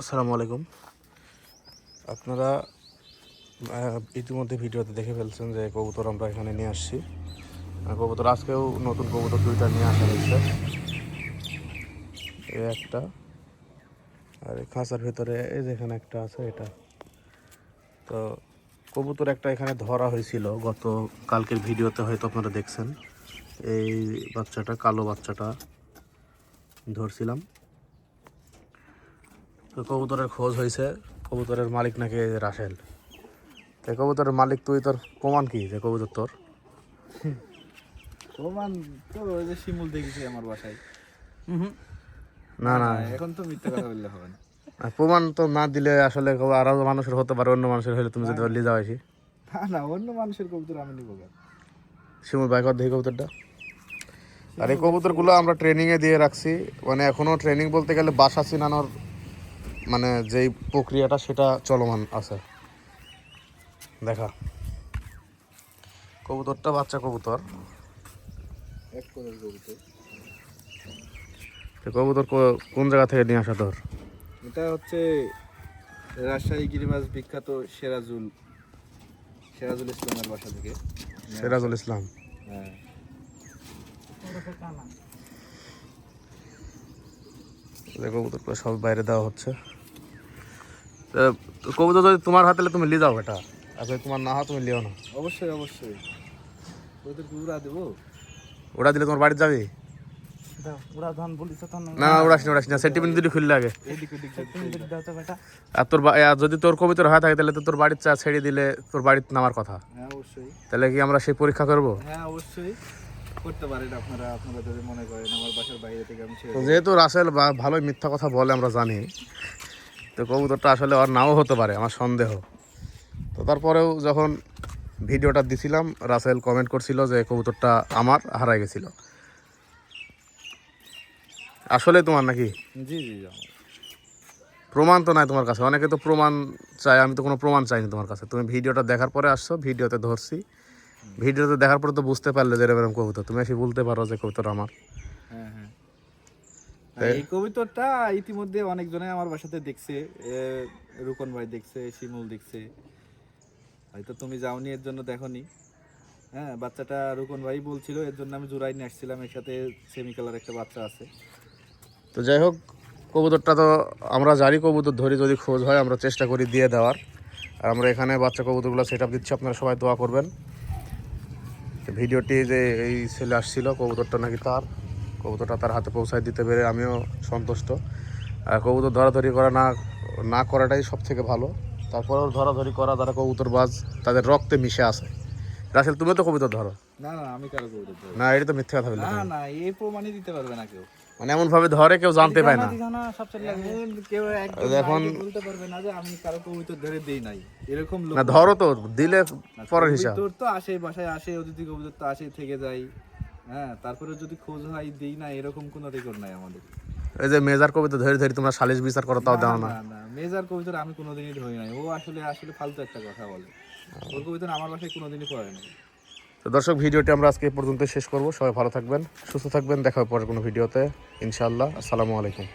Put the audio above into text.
আসসালামু আলাইকুম। আপনারা ইতিমধ্যে ভিডিওতে দেখে ফেলছেন যে কবুতর আমরা এখানে নিয়ে আসছি। কবুতর আজকেও নতুন কবুতর দুইটা নিয়ে আসা হয়েছে। এই একটা, আর খাঁচার ভিতরে এই যেখানে একটা আছে, এটা। তো কবুতর একটা এখানে ধরা হয়েছিল, গত কালকের ভিডিওতে হয়তো আপনারা দেখছেন। এই বাচ্চাটা, কালো বাচ্চাটা ধরছিলাম। কবুতরের খোঁজ হয়েছে। কবুতরের মালিক নাকি এই যে রাসেল। তো কবুতরের মালিক তুই তোর প্রমাণ কি যে কবুতর তোর? প্রমাণ তো ওই যে শিমুল দেখেছি আমার বাসায়। না না এখন তো মিথ্যা কথা বললে হবে না। প্রমাণ তো না দিলে আসলে আরও মানুষের হতে পারে অন্য মানুষের হলে তুমি যদি লিয়ে যাও আসি না না অন্য মানুষের কবুতর আমি নিবো শিমুল বাইক দেখি কবুতরটা। আর এই কবুতরগুলো আমরা ট্রেনিংয়ে দিয়ে রাখছি। মানে এখনও ট্রেনিং বলতে গেলে বাসা চিনানোর মানে যেই প্রক্রিয়াটা সেটা চলমান আছে। দেখা। কবুতরটা বাচ্চা কবুতর। এক কবুতর। কবুতর কোন জায়গা থেকে নিয়ে আসা তোর? এটা হচ্ছে রাজশাহী গিরিবাজ বিখ্যাত সেরাজুল সেরাজুল ইসলামের বাসা থেকে। সেরাজুল ইসলাম। হ্যাঁ। কবুতরগুলো সব বাইরে দেওয়া হচ্ছে। কবুতর যদি তোমার হাতে তুমি নিয়ে যাও এটা আর যদি তোমার না হয় তুমি লিও না। অবশ্যই অবশ্যই। উড়া দেবো? ওটা দিলে তোমার বাড়িতে যাবি? না না না। খুললে আগে আর তোর যদি তোর কবিতর হয় থাকে তাহলে তো তোর বাড়ির চা ছেড়ে দিলে তোর বাড়িতে নামার কথা। হ্যাঁ তাহলে কি আমরা সেই পরীক্ষা করব? হ্যাঁ অবশ্যই। করতে পারেন আপনারা আপনারা যদি মনে করেন আমার বাসার বাইরে থেকে আমি যেহেতু রাসেল বা- ভালোই মিথ্যা কথা বলে আমরা জানি। তো কবুতরটা আসলে ওর নাও হতে পারে আমার সন্দেহ। তো তারপরেও যখন ভিডিওটা দিছিলাম রাসেল কমেন্ট করছিল যে কবুতরটা আমার হারাই গেছিল। আসলে তোমার নাকি? জি জি জি প্রমাণ তো নাই তোমার কাছে। অনেকে তো প্রমাণ চাই আমি তো কোনো প্রমাণ চাইনি তোমার কাছে। তুমি ভিডিওটা দেখার পরে আসছো ভিডিওতে ধরছি। ভিডিওতে দেখার পরে তো বুঝতে পারলে যে এরকম কবুতর। তুমি এসে বলতে পারো যে কবুতর আমার। হ্যাঁ হ্যাঁ। এই কবিতরটা ইতিমধ্যে অনেকজনে আমার বাসাতে দেখছে রুকন ভাই দেখছে শিমুল দেখছে। হয়তো তুমি যাওনি এর জন্য দেখোনি। হ্যাঁ বাচ্চাটা রুকন ভাই বলছিল এর জন্য আমি জোড়াই নিয়ে আসছিলাম এর সাথে সেমি কালার একটা বাচ্চা আছে। তো যাই হোক কবুতরটা তো আমরা জারি কবুতর ধরি যদি খোঁজ হয় আমরা চেষ্টা করি দিয়ে দেওয়ার। আর আমরা এখানে বাচ্চা কবুতরগুলো সেট আপ দিচ্ছি আপনারা সবাই দোয়া করবেন। ভিডিওটি যে এই ছেলে আসছিল কবুতরটা নাকি তার। কবুতরটা তার হাতে পৌঁছায় দিতে পেরে আমিও সন্তুষ্ট। আর কবুতর ধরাধরি করা না না করাটাই সব থেকে ভালো। তারপরেও ধরাধরি করা যারা কবুতরবাজ তাদের রক্তে মিশে আছে। রাসেল তুমি তো কবুতর ধরো। না না আমি কারও কবিতর ধরবো না। এটা তো মিথ্যে কথা বললে না না এই প্রমাণই দিতে পারবে না কেউ। মানে এমন ভাবে ধরে কেউ জানতে পায় না। কেউ এখন- বলতে পারবে না যে আমি কারও কবিতর ধরে দেই নাই। এরকম লোক না ধরো তো দিলে পরের হিসাব। কবুতর তো আসে বাসায় আসে অতিথি কবুতর তো আসে থেকে যায়। হ্যাঁ তারপরে যদি খোঁজ হয় দিই না এরকম কোনো রেকর্ড নাই আমাদের। এই যে মেজার কবিতা ধরে ধরে তোমরা সালিশ বিচার করো তাও দাও না। না না মেজার আমি কোনোদিনই ধরি নাই। ও আসলে আসলে ফালতু একটা কথা বলে। ওর কবিতা আমার বাসায় কোনোদিনই পড়ে না তো দর্শক ভিডিওটি আমরা আজকে পর্যন্ত শেষ করব। সবাই ভালো থাকবেন সুস্থ থাকবেন। দেখা হবে পরের কোনো ভিডিওতে। ইনশাল্লাহ আসসালামু আলাইকুম।